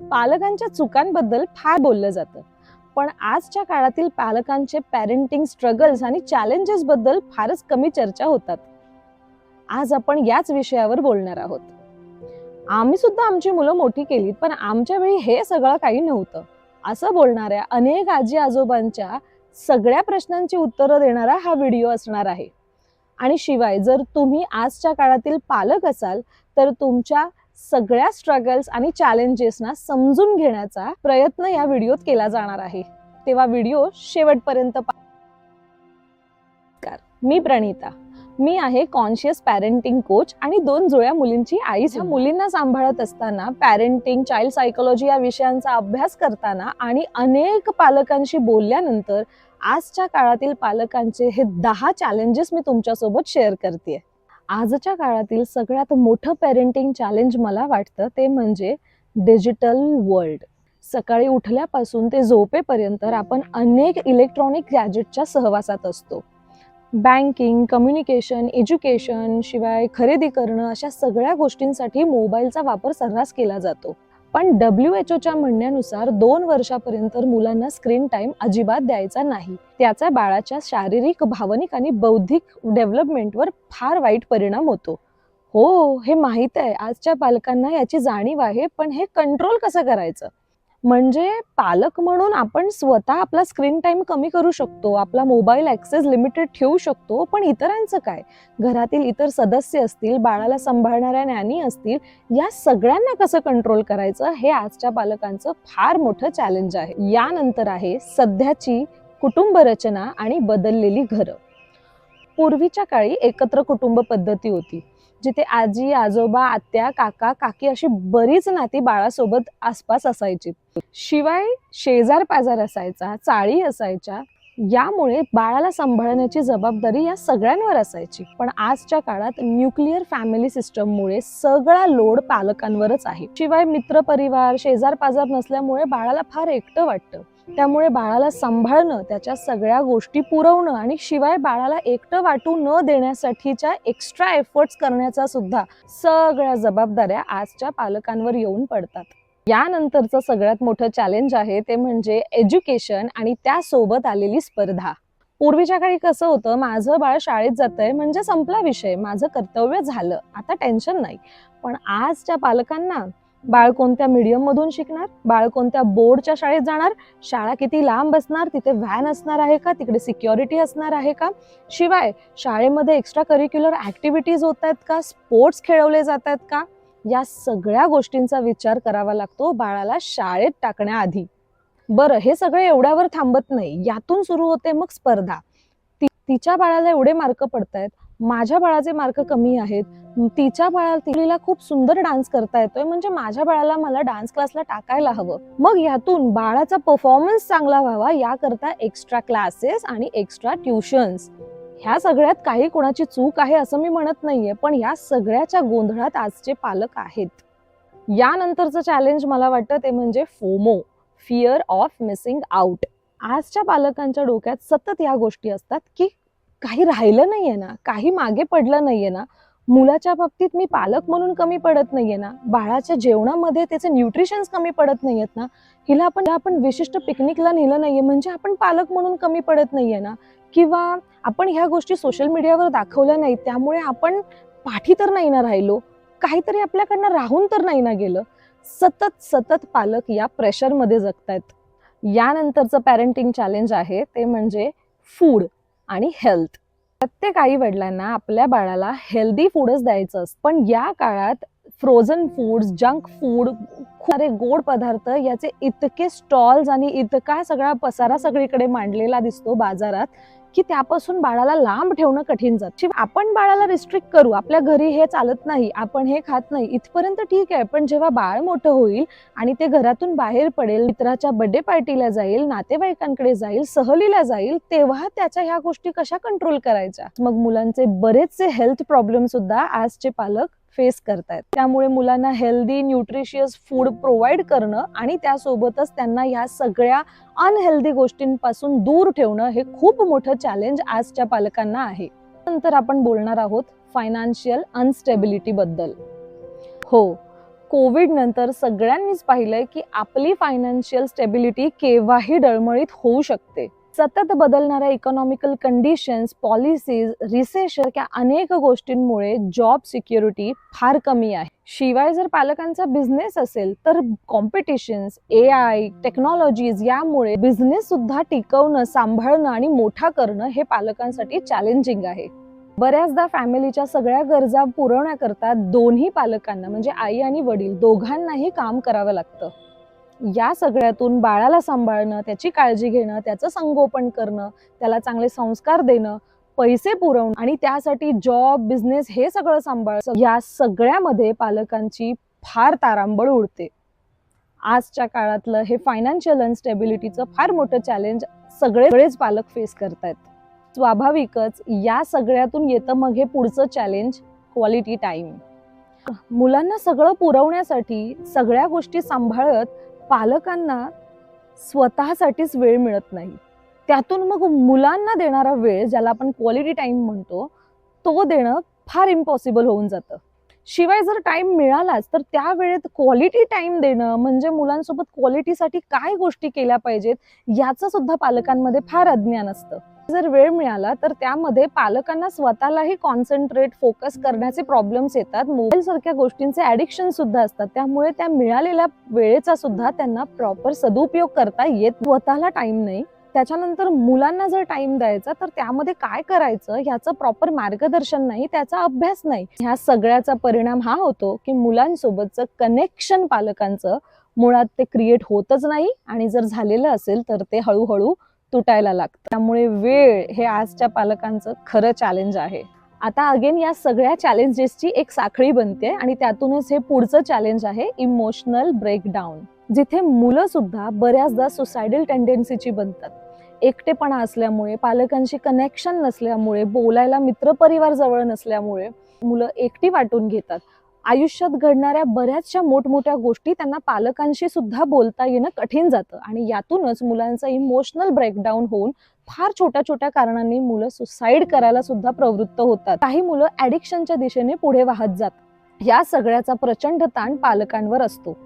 पालकांच्या चुकांबद्दल फार बोललं जातं. पण आजच्या काळातील पालकांचे पॅरेंटिंग स्ट्रगल्स आणि चॅलेंजेस बद्दल फारच कमी चर्चा होतात. आज आपण याच विषयावर बोलणार आहोत. आम्ही सुद्धा आमची मुलं मोठी केलीत पण आमच्या वेळी हे सगळं काही नव्हतं. असं बोलणाऱ्या अनेक आजी आजोबांच्या सगळ्या प्रश्नांची उत्तरं देणारा हा व्हिडिओ असणार आहे. आणि शिवाय जर तुम्ही आजच्या काळातील पालक असाल तर तुमच्या सगळ्या स्ट्रगल्स आणि चॅलेंजेसना समजून घेण्याचा प्रयत्न या व्हिडिओत केला जाणार आहे. तेव्हा व्हिडिओ शेवटपर्यंत मी प्रणिता. मी आहे कॉन्शियस पॅरेंटिंग कोच आणि दोन जुळ्या मुलींची आई ह्या मुलींना सांभाळत असताना पॅरेंटिंग चाइल्ड सायकोलॉजी या विषयांचा अभ्यास करताना आणि अनेक पालकांशी बोलल्यानंतर आजच्या काळातील पालकांचे हे दहा चॅलेंजेस मी तुमच्यासोबत शेअर करते आजच्या काळातील सगळ्यात मोठं पेरेंटिंग चॅलेंज मला वाटतं ते म्हणजे डिजिटल वर्ल्ड सकाळी उठल्यापासून ते झोपेपर्यंत आपण अनेक इलेक्ट्रॉनिक गॅजेटच्या सहवासात असतो. बँकिंग कम्युनिकेशन एज्युकेशन शिवाय खरेदी करणं अशा सगळ्या गोष्टींसाठी मोबाईलचा वापर सर्रास केला जातो. पण डब्ल्यू एच ओच्या म्हणण्यानुसार दोन वर्षापर्यंत मुलांना स्क्रीन टाइम अजिबात द्यायचा नाही. त्याचा बाळाच्या शारीरिक भावनिक आणि बौद्धिक डेव्हलपमेंटवर फार वाईट परिणाम होतो. हो हे माहीत आहे. आजच्या पालकांना याची जाणीव आहे पण हे कंट्रोल कसं करायचं? म्हणजे पालक म्हणून आपण स्वतः आपला स्क्रीन टाइम कमी करू शकतो आपला मोबाईल ॲक्सेस लिमिटेड ठेवू शकतो पण इतरांचं काय? घरातील इतर सदस्य असतील बाळाला सांभाळणाऱ्या ज्ञानी असतील या सगळ्यांना कसं कंट्रोल करायचं? हे आजच्या पालकांचं फार मोठं चॅलेंज आहे. यानंतर आहे सध्याची कुटुंब रचना आणि बदललेली घरं. पूर्वीच्या काळी एकत्र कुटुंब पद्धती होती. जिथे आजी आजोबा आत्या काका काकी अशी बरीच नाती बाळासोबत आसपास असायची. शिवाय शेजार पाजार असायचा चाळी असायच्या यामुळे बाळाला सांभाळण्याची जबाबदारी या सगळ्यांवर असायची. पण आजच्या काळात न्यूक्लिअर फॅमिली सिस्टममुळे सगळा लोड पालकांवरच आहे. शिवाय मित्र परिवार शेजार पाजार नसल्यामुळे बाळाला फार एकटं वाटतं. त्यामुळे बाळाला सांभाळणं त्याच्या सगळ्या गोष्टी पुरवणं आणि शिवाय बाळाला एकटं वाटू न देण्यासाठीच्या एक्स्ट्रा एफर्ट्स करण्याचा सुद्धा सगळ्या जबाबदाऱ्या आजच्या पालकांवर येऊन पडतात. यानंतरचं सगळ्यात मोठं चॅलेंज आहे ते म्हणजे एज्युकेशन आणि त्यासोबत आलेली स्पर्धा. पूर्वीच्या काळी कसं होतं माझं बाळ शाळेत जातंय म्हणजे संपला विषय माझं कर्तव्य झालं आता टेन्शन नाही. पण आजच्या पालकांना बाळ कोणत्या मीडियम मधून शिकणार? बाळ कोणत्या बोर्डच्या शाळेत जाणार? शाळा किती लांब असणार? तिथे व्हॅन असणार आहे का? तिकडे सिक्युरिटी असणार आहे का? शिवाय शाळेमध्ये एक्स्ट्रा करिक्युलर ऍक्टिव्हिटीज होत आहेत का? स्पोर्ट्स खेळवले जात आहेत का? या सगळ्या गोष्टींचा विचार करावा लागतो बाळाला शाळेत टाकण्याआधी. बरं हे सगळं एवढ्यावर थांबत नाही. यातून सुरू होते मग स्पर्धा. ती तिच्या बाळाला एवढे मार्क पडतायत. माझ्या बाळाचे मार्क कमी आहेत. तिच्या बाळाला तिला खूप सुंदर डान्स करता येतोय. म्हणजे माझ्या बाळाला मला डान्स क्लासला टाकायला हवं. मग यातून बाळाचा परफॉर्मन्स चांगला व्हावा याकरता एक्स्ट्रा क्लासेस आणि एक्स्ट्रा ट्युशन्स ह्या सगळ्यात काही कोणाची चूक आहे असं मी म्हणत नाहीये पण या सगळ्याच्या गोंधळात आजचे पालक आहेत. यानंतरचं चॅलेंज मला वाटतं ते म्हणजे FOMO fear of missing out आजच्या पालकांच्या डोक्यात सतत या गोष्टी असतात की काही राहिलं नाहीये ना काही मागे पडलं नाहीये ना मुलाच्या बाबतीत मी पालक म्हणून कमी पडत नाहीये ना. बाळाच्या जेवणामध्ये त्याचे न्यूट्रिशन्स कमी पडत नाहीयेत ना. हिला आपण आपण विशिष्ट पिकनिकला नेलं नाहीये म्हणजे आपण पालक म्हणून कमी पडत नाहीये ना. किंवा आपण ह्या गोष्टी सोशल मीडियावर दाखवल्या नाहीत त्यामुळे आपण पाठी तर नाही ना राहिलो. काहीतरी आपल्याकडनं राहून तर नाही ना गेलं. सतत सतत पालक या प्रेशरमध्ये जगतायत. यानंतरचं पॅरेंटिंग चॅलेंज आहे ते म्हणजे फूड आणि हेल्थ प्रत्येक आई वडिलांना आपल्या बाळाला हेल्दी फूडच द्यायचं असतं. पण या काळात फ्रोझन फूड्स जंक फूड खूप सारे गोड पदार्थ याचे इतके स्टॉल्स आणि इतका सगळा पसारा सगळीकडे मांडलेला दिसतो बाजारात की त्यापासून बाळाला लांब ठेवणं कठीण जात. आपण बाळाला रिस्ट्रिक्ट करू आपल्या घरी हे चालत नाही आपण हे खात नाही इथपर्यंत ठीक आहे पण जेव्हा बाळ मोठं होईल आणि ते घरातून बाहेर पडेल मित्राच्या बर्थडे पार्टीला जाईल नातेवाईकांकडे जाईल सहलीला जाईल तेव्हा त्याच्या ह्या गोष्टी कशा कंट्रोल करायच्या? मग मुलांचे बरेचसे हेल्थ प्रॉब्लेम सुद्धा आजचे पालक फेस करतायत. त्यामुळे मुलांना हेल्दी न्यूट्रिशियस फूड प्रोव्हाइड करणं आणि त्यासोबतच त्यांना ह्या सगळ्या अनहेल्दी गोष्टींपासून दूर ठेवणं हे खूप मोठं चॅलेंज आजच्या पालकांना आहे. नंतर आपण बोलणार आहोत फायनान्शियल अनस्टेबिलिटी बद्दल. हो कोविड नंतर सगळ्यांनीच पाहिलंय की आपली फायनान्शियल स्टेबिलिटी केव्हाही डळमळीत होऊ शकते. सतत बदलणाऱ्या इकॉनॉमिकल कंडिशन्स पॉलिसीज रिसेशन या अनेक गोष्टींमुळे जॉब सिक्युरिटी फार कमी आहे. शिवाय जर पालकांचा बिझनेस असेल तर कॉम्पिटिशन्स ए आय टेक्नॉलॉजीज यामुळे बिझनेस सुद्धा टिकवणं सांभाळणं आणि मोठा करणं हे पालकांसाठी चॅलेंजिंग आहे. बऱ्याचदा फॅमिलीच्या सगळ्या गरजा पुरवण्याकरता दोन्ही पालकांना म्हणजे आई आणि वडील दोघांनाही काम करावं लागतं. या सगळ्यातून बाळाला सांभाळणं त्याची काळजी घेणं त्याचं संगोपन करणं त्याला चांगले संस्कार देणं पैसे पुरवणं आणि त्यासाठी जॉब बिझनेस हे सगळं सांभाळ या सगळ्यामध्ये पालकांची फार तारांबळ उडते. आजच्या काळातलं हे फायनान्शियल अनस्टेबिलिटीचं फार मोठं चॅलेंज सगळेच पालक फेस करतायत. स्वाभाविकच या सगळ्यातून येतं मग हे पुढचं चॅलेंज क्वालिटी टाइम मुलांना सगळं पुरवण्यासाठी सगळ्या गोष्टी सांभाळत पालकांना स्वतःसाठीच वेळ मिळत नाही. त्यातून मग मुलांना देणारा वेळ ज्याला आपण क्वालिटी टाइम म्हणतो तो देणं फार इम्पॉसिबल होऊन जातं. शिवाय जर टाइम मिळालाच तर त्या वेळेत क्वालिटी टाइम देणं म्हणजे मुलांसोबत क्वालिटीसाठी काय गोष्टी केल्या पाहिजेत याचं सुद्धा पालकांमध्ये फार अज्ञान असतं. जर वेळ मिळाला तर त्यामध्ये पालकांना स्वतःलाही कॉन्सन्ट्रेट फोकस करण्याचे प्रॉब्लेम्स येतात. मोबाईल सारख्या गोष्टींचे ऍडिक्शन सुद्धा असतात. त्यामुळे त्या मिळालेल्या वेळेचा सुद्धा त्यांना प्रॉपर सदुपयोग करता येत स्वतःला टाइम नाही. त्याच्यानंतर मुलांना जर टाइम द्यायचा तर त्यामध्ये काय करायचं? ह्याचं प्रॉपर मार्गदर्शन नाही त्याचा अभ्यास नाही. ह्या सगळ्याचा परिणाम हा होतो की मुलांसोबतचं कनेक्शन पालकांचं मुळात ते क्रिएट होतच नाही. आणि जर झालेलं असेल तर ते हळूहळू तुटायला लागतं. त्यामुळे वेळ हे आजच्या पालकांचं खरं चॅलेंज आहे. आता अगेन या सगळ्या चॅलेंजेसची एक साखळी बनते आणि त्यातूनच हे पुढचं चॅलेंज आहे इमोशनल ब्रेकडाऊन जिथे मुलं सुद्धा बऱ्याचदा सुसायडल टेंडेन्सीची बनतात. एकटेपणा असल्यामुळे पालकांशी कनेक्शन नसल्यामुळे बोलायला मित्रपरिवार जवळ नसल्यामुळे मुलं एकटी वाटून घेतात. आयुष्यात घडणाऱ्या बऱ्याचशा मोठमोठ्या गोष्टी त्यांना पालकांशी सुद्धा बोलता येणं कठीण जातं. आणि यातूनच मुलांचं इमोशनल ब्रेकडाऊन होऊन फार छोट्या छोट्या कारणांनी मुलं सुसाईड करायला सुद्धा प्रवृत्त होतात. काही मुलं ऍडिक्शनच्या दिशेने पुढे वाहत जातात. या सगळ्याचा प्रचंड ताण पालकांवर असतो.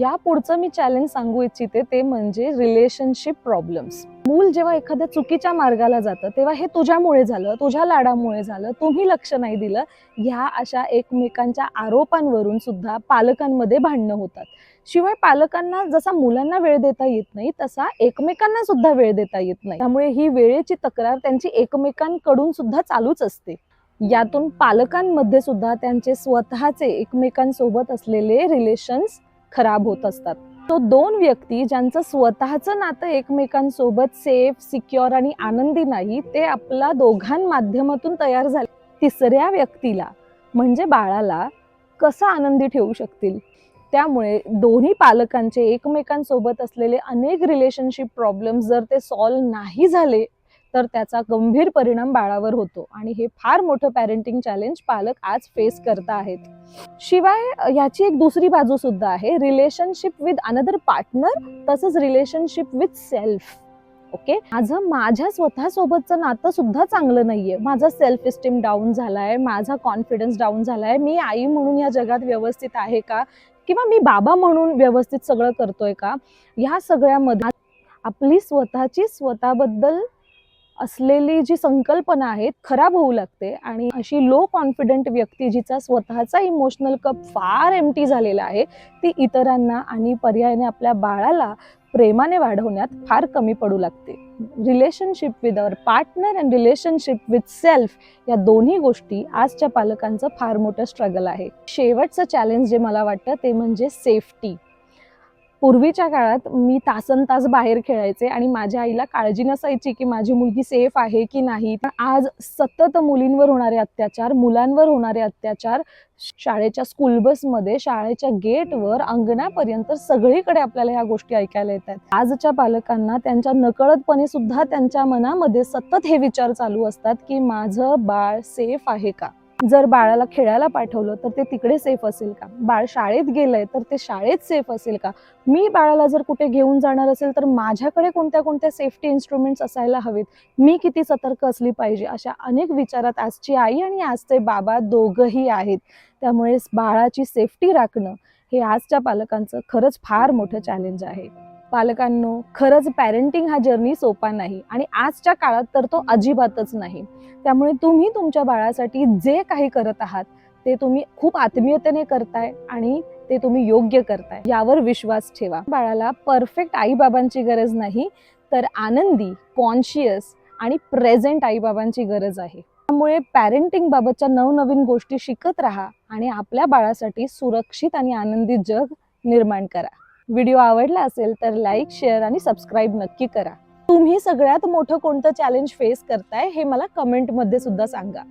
या पुढचं मी चॅलेंज सांगू इच्छिते ते म्हणजे रिलेशनशिप प्रॉब्लेम्स मूल जेव्हा एखाद्या चुकीच्या मार्गाला जातं तेव्हा हे तुझ्यामुळे झालं तुझ्या लाडामुळे झालं तुम्ही लक्ष नाही दिलं ह्या अशा एकमेकांच्या आरोपांवरून सुद्धा पालकांमध्ये भांडणं होतात. शिवाय पालकांना जसा मुलांना वेळ देता येत नाही तसा एकमेकांना सुद्धा वेळ देता येत नाही. त्यामुळे ही वेळेची तक्रार त्यांची एकमेकांकडून सुद्धा चालूच असते. यातून पालकांमध्ये सुद्धा त्यांचे स्वतःचे एकमेकांसोबत असलेले रिलेशन्स खराब होत असतात. तो दोन व्यक्ती ज्यांचं स्वतःचं नातं एकमेकांसोबत सेफ सिक्युअर आणि आनंदी नाही ते आपला दोघां माध्यमातून तयार झाले. तिसऱ्या व्यक्तीला म्हणजे बाळाला कसं आनंदी ठेवू शकतील? त्यामुळे दोन्ही पालकांचे एकमेकांसोबत असलेले अनेक रिलेशनशिप प्रॉब्लेम्स जर ते सॉल्व्ह नाही झाले तर त्याचा गंभीर परिणाम बाळावर होतो. आणि हे फार मोठं पॅरेंटिंग चॅलेंज पालक आज फेस करत आहेत. शिवाय ह्याची एक दुसरी बाजू सुद्धा आहे. रिलेशनशिप विथ अनदर पार्टनर तसंच रिलेशनशिप विथ सेल्फ ओके माझं माझ्या स्वतः सोबतचं नातं सुद्धा चांगलं नाहीये. माझा सेल्फ इस्टीम डाऊन झालाय. माझा कॉन्फिडन्स डाऊन झालाय. मी आई म्हणून या जगात व्यवस्थित आहे का? किंवा मी बाबा म्हणून व्यवस्थित सगळं करतोय का? ह्या सगळ्यामध्ये आपली स्वतःची स्वतःबद्दल असलेली जी संकल्पना आहे खराब होऊ लागते आणि अशी लो कॉन्फिडंट व्यक्ती जिचा स्वतःचा इमोशनल कप फार एमटी झालेला आहे ती इतरांना आणि पर्यायाने आपल्या बाळाला प्रेमाने वाढवण्यात फार कमी पडू लागते. Relationship with our partner and relationship with self या दोन्ही गोष्टी आजच्या पालकांचं फार मोठं स्ट्रगल आहे. शेवटचं चॅलेंज जे मला वाटतं ते म्हणजे सेफ्टी पूर्वीच्या काळात मी तासन तास बाहेर खेळायचे आणि माझ्या आईला काळजी नसायची की माझी मुलगी सेफ आहे की नाही. पण आज सतत मुलींवर होणारे अत्याचार मुलांवर होणारे अत्याचार शाळेच्या स्कूल बसमध्ये शाळेच्या गेटवर अंगणापर्यंत सगळीकडे आपल्याला ह्या गोष्टी ऐकायला येतात. आजच्या पालकांना त्यांच्या नकळतपणे सुद्धा त्यांच्या मनामध्ये सतत हे विचार चालू असतात की माझं बाळ सेफ आहे का? जर बाळाला खेळायला पाठवलं तर ते तिकडे सेफ असेल का? बाळ शाळेत गेलंय तर ते शाळेत सेफ असेल का? मी बाळाला जर कुठे घेऊन जाणार असेल तर माझ्याकडे कोणत्या कोणत्या सेफ्टी इन्स्ट्रुमेंट्स असायला हवेत? मी किती सतर्क असली पाहिजे? अशा अनेक विचारात आजची आई आणि आजचे बाबा दोघंही आहेत. त्यामुळे बाळाची सेफ्टी राखणं हे आजच्या पालकांचं खरंच फार मोठं चॅलेंज आहे. पालकांनो खरंच पॅरेंटिंग हा जर्नी सोपा नाही आणि आजच्या काळात तर तो अजिबातच नाही. त्यामुळे तुम्ही तुमच्या बाळासाठी जे काही करत आहात ते तुम्ही खूप आत्मीयतेने करताय आणि ते तुम्ही योग्य करताय. यावर विश्वास ठेवा. बाळाला परफेक्ट आईबाबांची गरज नाही तर आनंदी कॉन्शियस आणि प्रेझेंट आईबाबांची गरज आहे. त्यामुळे पॅरेंटिंग बाबतच्या नवनवीन गोष्टी शिकत राहा आणि आपल्या बाळासाठी सुरक्षित आणि आनंदी जग निर्माण करा. व्हिडिओ आवडला असेल तर लाईक शेअर आणि सबस्क्राईब नक्की करा. तुम्ही सगळ्यात मोठं कोणतं चॅलेंज फेस करताय हे मला कमेंटमध्ये सुद्धा सांगा.